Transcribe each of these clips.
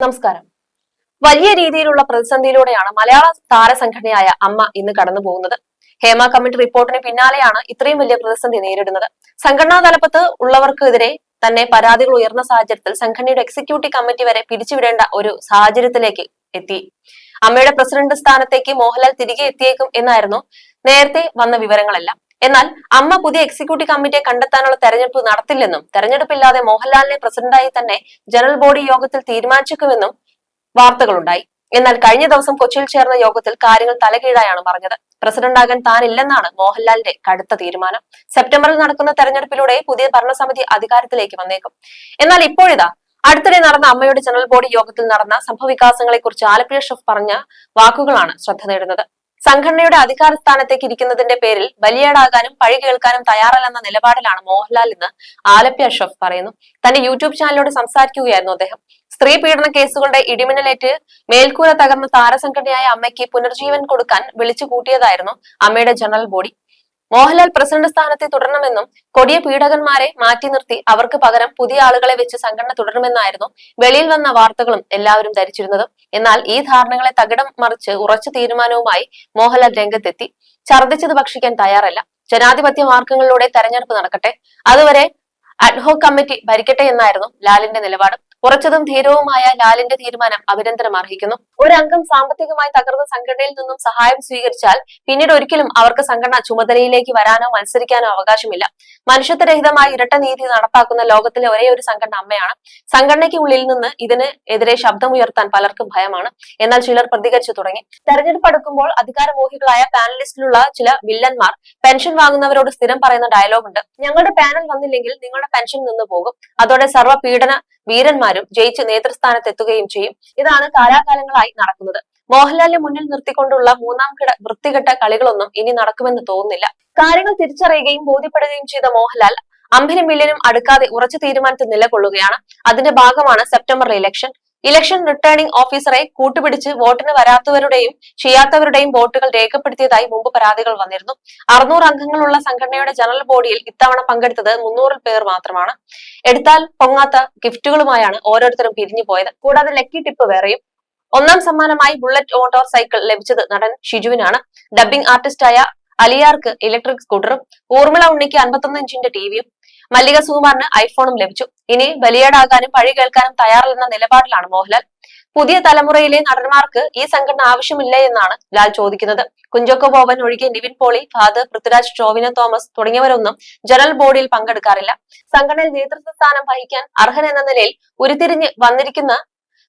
നമസ്കാരം. വലിയ രീതിയിലുള്ള പ്രതിസന്ധിയിലൂടെയാണ് മലയാള താരസംഘടനയായ അമ്മ ഇന്ന് കടന്നു പോകുന്നത്. ഹേമ കമ്മിറ്റി റിപ്പോർട്ടിന് പിന്നാലെയാണ് ഇത്രയും വലിയ പ്രതിസന്ധി നേരിടുന്നത്. സംഘടനാ തലപ്പത്ത് ഉള്ളവർക്കെതിരെ തന്നെ പരാതികൾ ഉയർന്ന സാഹചര്യത്തിൽ സംഘടനയുടെ എക്സിക്യൂട്ടീവ് കമ്മിറ്റി വരെ പിരിച്ചുവിടേണ്ട ഒരു സാഹചര്യത്തിലേക്ക് എത്തി. അമ്മയുടെ പ്രസിഡന്റ് സ്ഥാനത്തേക്ക് മോഹൻലാൽ തിരികെ എത്തിയേക്കും എന്നായിരുന്നു നേരത്തെ വന്ന വിവരങ്ങളെല്ലാം. എന്നാൽ അമ്മ പുതിയ എക്സിക്യൂട്ടീവ് കമ്മിറ്റിയെ കണ്ടെത്താനുള്ള തെരഞ്ഞെടുപ്പ് നടത്തില്ലെന്നും തെരഞ്ഞെടുപ്പില്ലാതെ മോഹൻലാലിനെ പ്രസിഡന്റായി തന്നെ ജനറൽ ബോഡി യോഗത്തിൽ തീരുമാനിച്ചേക്കുമെന്നും വാർത്തകളുണ്ടായി. എന്നാൽ കഴിഞ്ഞ ദിവസം കൊച്ചിയിൽ ചേർന്ന യോഗത്തിൽ കാര്യങ്ങൾ തലകീഴായാണ് പറഞ്ഞത്. പ്രസിഡന്റാകാൻ താനില്ലെന്നാണ് മോഹൻലാലിന്റെ കടുത്ത തീരുമാനം. സെപ്റ്റംബറിൽ നടക്കുന്ന തെരഞ്ഞെടുപ്പിലൂടെ പുതിയ ഭരണസമിതി അധികാരത്തിലേക്ക് വന്നേക്കും. എന്നാൽ ഇപ്പോഴിതാ അടുത്തിടെ നടന്ന അമ്മയുടെ ജനറൽ ബോഡി യോഗത്തിൽ നടന്ന സംഭവവികാസങ്ങളെ കുറിച്ച് ആലപ്പുഴ ഷെഫ് പറഞ്ഞ വാക്കുകളാണ് ശ്രദ്ധ നേടുന്നത്. സംഘടനയുടെ അധികാര സ്ഥാനത്തേക്ക് ഇരിക്കുന്നതിന്റെ പേരിൽ ബലിയേടാകാനും പഴി കേൾക്കാനും തയ്യാറല്ലെന്ന നിലപാടിലാണ് മോഹൻലാൽ എന്ന് ആലപ്പി അഷ്റഫ് പറയുന്നു. തന്റെ യൂട്യൂബ് ചാനലിലൂടെ സംസാരിക്കുകയായിരുന്നു അദ്ദേഹം. സ്ത്രീ പീഡന കേസുകളുടെ ഇടിമിന്നലേറ്റ് മേൽക്കൂര തകർന്ന താരസംഘടനയായ അമ്മയ്ക്ക് പുനർജീവൻ കൊടുക്കാൻ വിളിച്ചു കൂട്ടിയതായിരുന്നു അമ്മയുടെ ജനറൽ ബോഡി. മോഹൻലാൽ പ്രസിഡന്റ് സ്ഥാനത്തെ തുടരണമെന്നും കൊടിയ പീഡകന്മാരെ മാറ്റി നിർത്തി അവർക്ക് പകരം പുതിയ ആളുകളെ വെച്ച് സംഘടന തുടരണമെന്നായിരുന്നു വെളിയിൽ വന്ന വാർത്തകളും എല്ലാവരും ധരിച്ചിരുന്നത്. എന്നാൽ ഈ ധാരണകളെ തകിടം മറിച്ച് ഉറച്ച തീരുമാനവുമായി മോഹൻലാൽ രംഗത്തെത്തി. ഛർദ്ദിച്ചത് ഭക്ഷിക്കാൻ തയ്യാറല്ല. ജനാധിപത്യ മാർഗങ്ങളിലൂടെ തെരഞ്ഞെടുപ്പ് നടക്കട്ടെ. അതുവരെ അഡ്ഹോക് കമ്മിറ്റി ഭരിക്കട്ടെ എന്നായിരുന്നു ലാലിന്റെ നിലപാട്. ഉറച്ചതും ധീരവുമായ ലാലിന്റെ തീരുമാനം അഭിനന്ദനം അർഹിക്കുന്നു. ഒരംഗം സാമ്പത്തികമായി തകർന്ന സംഘടനയിൽ നിന്നും സഹായം സ്വീകരിച്ചാൽ പിന്നീട് ഒരിക്കലും അവർക്ക് സംഘടന ചുമതലയിലേക്ക് വരാനോ മത്സരിക്കാനോ അവകാശമില്ല. മനുഷ്യത്വരഹിതമായി ഇരട്ട നീതി നടപ്പാക്കുന്ന ലോകത്തിലെ ഒരേ ഒരു സംഘടന അമ്മയാണ്. സംഘടനയ്ക്ക് ഉള്ളിൽ നിന്ന് ഇതിന് എതിരെ ശബ്ദമുയർത്താൻ പലർക്കും ഭയമാണ്. എന്നാൽ ചിലർ പ്രതികരിച്ചു തുടങ്ങി. തെരഞ്ഞെടുപ്പ് അടുക്കുമ്പോൾ അധികാരമോഹികളായ പാനലിസ്റ്റിലുള്ള ചില വില്ലന്മാർ പെൻഷൻ വാങ്ങുന്നവരോട് സ്ഥിരം പറയുന്ന ഡയലോഗ് ഉണ്ട്. ഞങ്ങളുടെ പാനൽ വന്നില്ലെങ്കിൽ നിങ്ങളുടെ പെൻഷൻ നിന്ന് പോകും. അതോടെ സർവ പീഡന വീരന്മാരും ജയിച്ച് നേതൃസ്ഥാനത്തെത്തുകയും ചെയ്യും. ഇതാണ് കാലാകാലങ്ങളായി നടക്കുന്നത്. മോഹൻലാലിനെ മുന്നിൽ നിർത്തിക്കൊണ്ടുള്ള മൂന്നാം കിട വൃത്തികെട്ട കളികളൊന്നും ഇനി നടക്കുമെന്ന് തോന്നുന്നില്ല. കാര്യങ്ങൾ തിരിച്ചറിയുകയും ബോധ്യപ്പെടുകയും ചെയ്ത മോഹൻലാൽ അമ്പിനും മില്യനും അടുക്കാതെ ഉറച്ച തീരുമാനത്തിൽ നിലകൊള്ളുകയാണ്. അതിന്റെ ഭാഗമാണ് സെപ്റ്റംബർ ഇലക്ഷൻ. ഇലക്ഷൻ റിട്ടേണിംഗ് ഓഫീസറെ കൂട്ടുപിടിച്ച് വോട്ടിന് വരാത്തവരുടെയും ചെയ്യാത്തവരുടെയും വോട്ടുകൾ രേഖപ്പെടുത്തിയതായി മുമ്പ് പരാതികൾ വന്നിരുന്നു. അറുന്നൂറ് അംഗങ്ങളുള്ള സംഘടനയുടെ ജനറൽ ബോഡിയിൽ ഇത്തവണ പങ്കെടുത്തത് മുന്നൂറിൽ പേർ മാത്രമാണ്. എടുത്താൽ പൊങ്ങാത്ത ഗിഫ്റ്റുകളുമായാണ് ഓരോരുത്തരും പിരിഞ്ഞു പോയത്. കൂടാതെ ലക്കി ടിപ്പ് വേറെയും. ഒന്നാം സമ്മാനമായി ബുള്ളറ്റ് മോട്ടോർ സൈക്കിൾ ലഭിച്ചത് നടൻ ഷിജുവിനാണ്. ഡബ്ബിംഗ് ആർട്ടിസ്റ്റായ അലിയാർക്ക് ഇലക്ട്രിക് സ്കൂട്ടറും. ഊർമിള ഉണ്ണിക്ക് അൻപത്തൊന്ന് ഇഞ്ചിന്റെ ടിവിയും മല്ലിക സുകുമാറിന് ഐഫോണും ലഭിച്ചു. ഇനി ബലിയേടാകാനും പഴി കേൾക്കാനും തയ്യാറില്ലെന്ന നിലപാടിലാണ് മോഹൻലാൽ. പുതിയ തലമുറയിലെ നടന്മാർക്ക് ഈ സംഘടന ആവശ്യമില്ല എന്നാണ് ലാൽ ചോദിക്കുന്നത്. കുഞ്ചോക്കോ ബോബൻ ഒഴികെ നിവിൻ പോളി ഫാദർ പൃഥ്വിരാജ് ടോവിനോ തോമസ് തുടങ്ങിയവരൊന്നും ജനറൽ ബോർഡിൽ പങ്കെടുക്കാറില്ല. സംഘടനയിൽ നേതൃത്വ സ്ഥാനം വഹിക്കാൻ അർഹൻ എന്ന നിലയിൽ ഉരുത്തിരിഞ്ഞ് വന്നിരിക്കുന്ന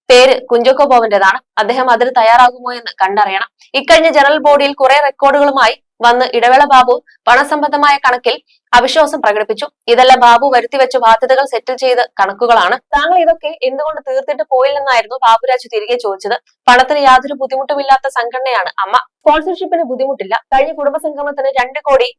പേര് കുഞ്ചോക്കോ ബോബന്റേതാണ് അദ്ദേഹം അതിന് തയ്യാറാകുമോ എന്ന് കണ്ടറിയണം. ഇക്കഴിഞ്ഞ ജനറൽ ബോഡിയിൽ കുറെ റെക്കോർഡുകളുമായി വന്ന് ഇടവേള ബാബു പണസംബന്ധമായ കണക്കിൽ അവിശ്വാസം പ്രകടിപ്പിച്ചു. ഇതെല്ലാം ബാബു വരുത്തിവെച്ച ബാധ്യതകൾ സെറ്റിൽ ചെയ്ത കണക്കുകളാണ്. താങ്കൾ ഇതൊക്കെ എന്തുകൊണ്ട് തീർത്തിട്ട് പോയില്ലെന്നായിരുന്നു ബാബുരാജ് തിരികെ ചോദിച്ചത്. പണത്തിന് യാതൊരു ബുദ്ധിമുട്ടുമില്ലാത്ത സംഘടനയാണ് അമ്മ. സ്പോൺസർഷിപ്പിന് ബുദ്ധിമുട്ടില്ല. കഴിഞ്ഞ കുടുംബസംഗമത്തിന് രണ്ട് കോടി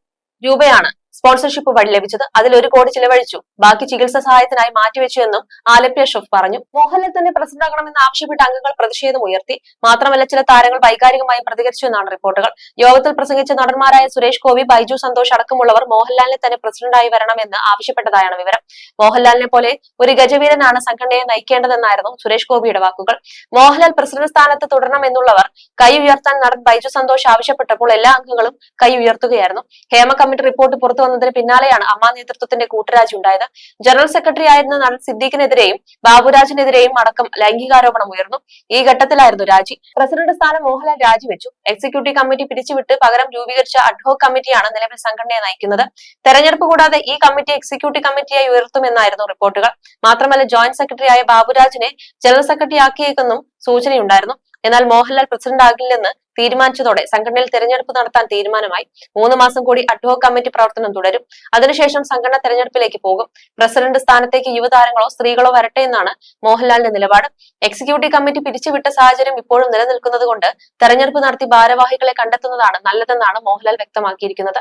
രൂപയാണ് സ്പോൺസർഷിപ്പ് വഴി ലഭിച്ചത് അതിൽ ഒരു കോടി ചിലവഴിച്ചു. ബാക്കി ചികിത്സാ സഹായത്തിനായി മാറ്റിവെച്ചു എന്നും ആലപ്പി അഷ്റഫ് പറഞ്ഞു. മോഹൻലാൽ തന്നെ പ്രസിഡന്റാകണമെന്ന് ആവശ്യപ്പെട്ട അംഗങ്ങൾ പ്രതിഷേധം ഉയർത്തി. മാത്രമല്ല ചില താരങ്ങൾ വൈകാരികമായും പ്രതികരിച്ചു എന്നാണ് റിപ്പോർട്ടുകൾ. യോഗത്തിൽ പ്രസംഗിച്ച നടന്മാരായ സുരേഷ് ഗോപി ബൈജു സന്തോഷ് അടക്കമുള്ളവർ മോഹൻലാലിനെ തന്നെ പ്രസിഡന്റായി വരണമെന്ന് ആവശ്യപ്പെട്ടതായാണ് വിവരം. മോഹൻലാലിനെ പോലെ ഒരു ഗജവീരനാണ് സംഘടനയെ നയിക്കേണ്ടതെന്നായിരുന്നു സുരേഷ് ഗോപിയുടെ വാക്കുകൾ. മോഹൻലാൽ പ്രസിഡന്റ് സ്ഥാനത്ത് തുടരണമെന്നുള്ളവർ കൈ ഉയർത്താൻ നടൻ ബൈജു സന്തോഷ് ആവശ്യപ്പെട്ടപ്പോൾ എല്ലാ അംഗങ്ങളും കൈ ഉയർത്തുകയായിരുന്നു. ഹേമ കമ്മിറ്റി റിപ്പോർട്ട് പുറത്തു വന്നതിന് പിന്നാലെയാണ് അമ്മ നേതൃത്വത്തിന്റെ കൂട്ടുരാജി ഉണ്ടായത്. ജനറൽ സെക്രട്ടറി ആയിരുന്ന നടൻ സിദ്ദീഖിനെതിരെയും ബാബുരാജിനെതിരെയും അടക്കം ലൈംഗികാരോപണം ഉയർന്നു. ഈ ഘട്ടത്തിലായിരുന്നു രാജി. പ്രസിഡന്റ് സ്ഥാനം മോഹൻലാൽ രാജിവെച്ചു. എക്സിക്യൂട്ടീവ് കമ്മിറ്റി പിരിച്ചുവിട്ട് പകരം രൂപീകരിച്ച അഡ്ഹോക് കമ്മിറ്റിയാണ് നിലവിൽ സംഘടനയെ നയിക്കുന്നത്. തെരഞ്ഞെടുപ്പ് കൂടാതെ ഈ കമ്മിറ്റി എക്സിക്യൂട്ടീവ് കമ്മിറ്റിയായി ഉയർത്തുമെന്നായിരുന്നു റിപ്പോർട്ടുകൾ. മാത്രമല്ല ജോയിന്റ് സെക്രട്ടറിയായ ബാബുരാജിനെ ജനറൽ സെക്രട്ടറി ആക്കിയേക്കെന്നും സൂചനയുണ്ടായിരുന്നു. എന്നാൽ മോഹൻലാൽ പ്രസിഡന്റ് ആകില്ലെന്ന് തീരുമാനിച്ചതോടെ സംഘടനയിൽ തെരഞ്ഞെടുപ്പ് നടത്താൻ തീരുമാനമായി. മൂന്ന് മാസം കൂടി അഡ്ഹോക് കമ്മിറ്റി പ്രവർത്തനം തുടരും. അതിനുശേഷം സംഘടന തെരഞ്ഞെടുപ്പിലേക്ക് പോകും. പ്രസിഡന്റ് സ്ഥാനത്തേക്ക് യുവതാരങ്ങളോ സ്ത്രീകളോ വരട്ടെ എന്നാണ് മോഹൻലാലിന്റെ നിലപാട്. എക്സിക്യൂട്ടീവ് കമ്മിറ്റി പിരിച്ചുവിട്ട സാഹചര്യം ഇപ്പോഴും നിലനിൽക്കുന്നത് കൊണ്ട് തെരഞ്ഞെടുപ്പ് നടത്തി ഭാരവാഹികളെ കണ്ടെത്തുന്നതാണ് നല്ലതെന്നാണ് മോഹൻലാൽ വ്യക്തമാക്കിയിരിക്കുന്നത്.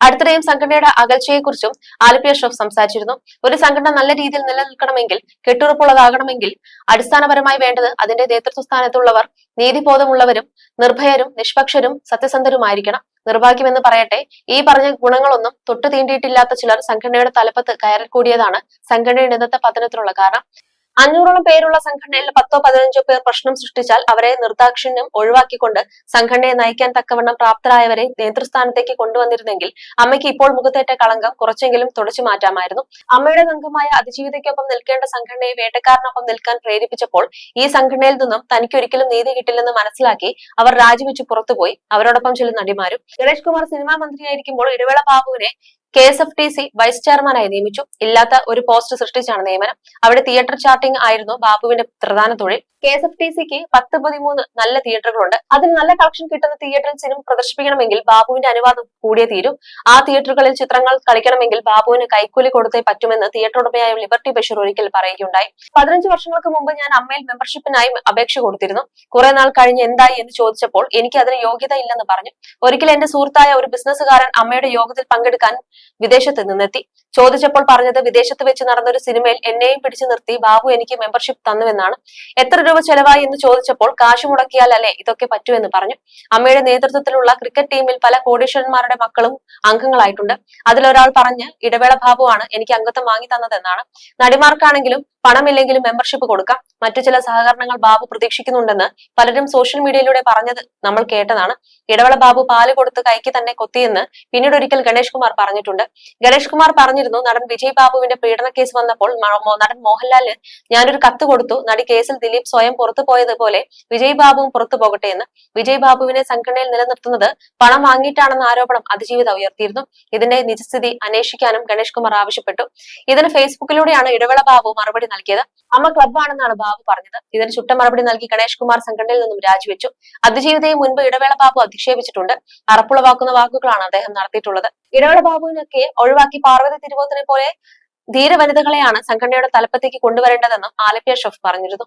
അടുത്തിടെയും സംഘടനയുടെ അകൽച്ചയെക്കുറിച്ചും ആലപ്പി അഷ്റഫ് സംസാരിച്ചിരുന്നു. ഒരു സംഘടന നല്ല രീതിയിൽ നിലനിൽക്കണമെങ്കിൽ കെട്ടുറപ്പുള്ളതാകണമെങ്കിൽ അടിസ്ഥാനപരമായി വേണ്ടത് അതിന്റെ നേതൃത്വ സ്ഥാനത്തുള്ളവർ നീതിബോധമുള്ളവരും നിർഭയരും നിഷ്പക്ഷരും സത്യസന്ധരുമായിരിക്കണം. നിർഭാഗ്യമെന്ന് പറയട്ടെ ഈ പറഞ്ഞ ഗുണങ്ങളൊന്നും തൊട്ടു തീണ്ടിയിട്ടില്ലാത്ത ചിലർ സംഘടനയുടെ തലപ്പത്ത് കയറിക്കൂടിയതാണ് സംഘടനയുടെ ഇന്നത്തെ പതനത്തിനുള്ള കാരണം. അഞ്ഞൂറോളം പേരുള്ള സംഘടനയിൽ പത്തോ പതിനഞ്ചോ പേർ പ്രശ്നം സൃഷ്ടിച്ചാൽ അവരെ നിർദാക്ഷിണ്യം ഒഴിവാക്കിക്കൊണ്ട് സംഘടനയെ നയിക്കാൻ തക്കവണ്ണം പ്രാപ്തരായവരെ നേതൃസ്ഥാനത്തേക്ക് കൊണ്ടുവന്നിരുന്നെങ്കിൽ അമ്മയ്ക്ക് ഇപ്പോൾ മുഖത്തേറ്റ കളങ്കം കുറച്ചെങ്കിലും തുടച്ചു മാറ്റാമായിരുന്നു. അമ്മയുടെ അംഗമായ അതിജീവിതയ്ക്കൊപ്പം നിൽക്കേണ്ട സംഘടനയെ വേട്ടക്കാരനൊപ്പം നിൽക്കാൻ പ്രേരിപ്പിച്ചപ്പോൾ ഈ സംഘടനയിൽ നിന്നും തനിക്കൊരിക്കലും നീതി കിട്ടില്ലെന്ന് മനസ്സിലാക്കി അവർ രാജിവെച്ച് പുറത്തുപോയി. അവരോടൊപ്പം ചില നടിമാരും. ഗണേഷ് കുമാർ സിനിമാ മന്ത്രിയായിരിക്കുമ്പോൾ ഇടവേള ബാബുവിനെ K S F T C vice ചെയർമാനായി നിയമിച്ചു. ഇല്ലാത്ത ഒരു പോസ്റ്റ് സൃഷ്ടിച്ചാണ് നിയമനം. അവിടെ തിയേറ്റർ ചാർട്ടിംഗ് ആയിരുന്നു ബാബുവിന്റെ പ്രധാന തൊഴിൽ. കെ എസ് എഫ് ടി സിക്ക് പത്ത് പതിമൂന്ന് നല്ല തിയേറ്ററുകളുണ്ട്. അതിൽ നല്ല കളക്ഷൻ കിട്ടുന്ന തിയേറ്ററിൽ സിനിമ പ്രദർശിപ്പിക്കണമെങ്കിൽ ബാബുവിന്റെ അനുവാദം കൂടിയേ തീരും. ആ തിയേറ്ററുകളിൽ ചിത്രങ്ങൾ കളിക്കണമെങ്കിൽ ബാബുവിന് കൈക്കൂലി കൊടുത്തേ പറ്റുമെന്ന് തിയേറ്റർ ഉടമയായ ലിബർട്ടി ബഷീർ ഒരിക്കൽ പറയുകയുണ്ടായി. പതിനഞ്ച് വർഷങ്ങൾക്ക് മുമ്പ് ഞാൻ അമ്മയിൽ മെമ്പർഷിപ്പിനായി അപേക്ഷ കൊടുത്തിരുന്നു. കുറെ നാൾ കഴിഞ്ഞ് എന്തായി എന്ന് ചോദിച്ചപ്പോൾ എനിക്ക് അതിന് യോഗ്യത ഇല്ലെന്ന് പറഞ്ഞു. ഒരിക്കൽ എന്റെ സുഹൃത്തായ ഒരു ബിസിനസ്സുകാരൻ അമ്മയുടെ യോഗത്തിൽ പങ്കെടുക്കാൻ വിദേശത്ത് നിന്നെത്തി ചോദിച്ചപ്പോൾ പറഞ്ഞത് വിദേശത്ത് വെച്ച് നടന്ന ഒരു സിനിമയിൽ എന്നെയും പിടിച്ചു നിർത്തി ബാബു എനിക്ക് മെമ്പർഷിപ്പ് തന്നുവെന്നാണ്. എത്ര രൂപ ചെലവായി എന്ന് ചോദിച്ചപ്പോൾ കാശ് മുടക്കിയാൽ അല്ലേ ഇതൊക്കെ പറ്റുമെന്ന് പറഞ്ഞു. അമ്മയുടെ നേതൃത്വത്തിലുള്ള ക്രിക്കറ്റ് ടീമിൽ പല കോടീശ്വരന്മാരുടെ മക്കളും അംഗങ്ങളായിട്ടുണ്ട്. അതിലൊരാൾ പറഞ്ഞ് ഇടവേള ബാബുവാണ് എനിക്ക് അംഗത്വം വാങ്ങി തന്നതെന്നാണ്. നടിമാർക്കാണെങ്കിലും പണമില്ലെങ്കിലും മെമ്പർഷിപ്പ് കൊടുക്കാം. മറ്റു ചില സഹകരണങ്ങൾ ബാബു പ്രതീക്ഷിക്കുന്നുണ്ടെന്ന് പലരും സോഷ്യൽ മീഡിയയിലൂടെ പറഞ്ഞത് നമ്മൾ കേട്ടതാണ്. ഇടവേള ബാബു പാൽ കൊടുത്ത് കൈക്ക് തന്നെ കൊത്തിയെന്ന് പിന്നീട് ഒരിക്കൽ ഗണേഷ് കുമാർ പറഞ്ഞിട്ടുണ്ട്. ഗണേഷ് കുമാർ പറഞ്ഞിരുന്നു നടൻ വിജയ് ബാബുവിന്റെ പീഡന കേസ് വന്നപ്പോൾ നടൻ മോഹൻലാലിന് ഞാനൊരു കത്ത് കൊടുത്തു. നടി കേസിൽ ദിലീപ് സ്വയം പുറത്തു പോയതുപോലെ വിജയ് ബാബുവും പുറത്തു പോകട്ടെ എന്ന്. വിജയ് ബാബുവിനെ സംഘടനയിൽ നിലനിർത്തുന്നത് പണം വാങ്ങിയിട്ടാണെന്ന ആരോപണം അതിജീവിത ഉയർത്തിയിരുന്നു. ഇതിന്റെ നിജസ്ഥിതി അന്വേഷിക്കാനും ഗണേഷ് കുമാർ ആവശ്യപ്പെട്ടു. ഇതിന് ഫേസ്ബുക്കിലൂടെയാണ് ഇടവേള ബാബു മറുപടി നൽകിയത്. അമ്മ ക്ലബ്ബാണെന്നാണ് ബാബു പറഞ്ഞത്. ഇതിന് ചുട്ട മറുപടി നൽകി ഗണേഷ് കുമാർ സംഘടനയിൽ നിന്നും രാജിവെച്ചു. അതിജീവിതയെ മുൻപ് ഇടവേള ബാബു അധിക്ഷേപിച്ചിട്ടുണ്ട്. അറപ്പുളവാക്കുന്ന വാക്കുകളാണ് അദ്ദേഹം നടത്തിയിട്ടുള്ളത്. ഇടവേള ബാബുവിനൊക്കെ ഒഴിവാക്കി പാർവതി തിരുവോത്തിനെ പോലെ ധീര വനിതകളെയാണ് സംഘടനയുടെ തലപ്പത്തേക്ക് കൊണ്ടുവരേണ്ടതെന്നും ആലപ്പിയ ഷെഫ് പറഞ്ഞിരുന്നു.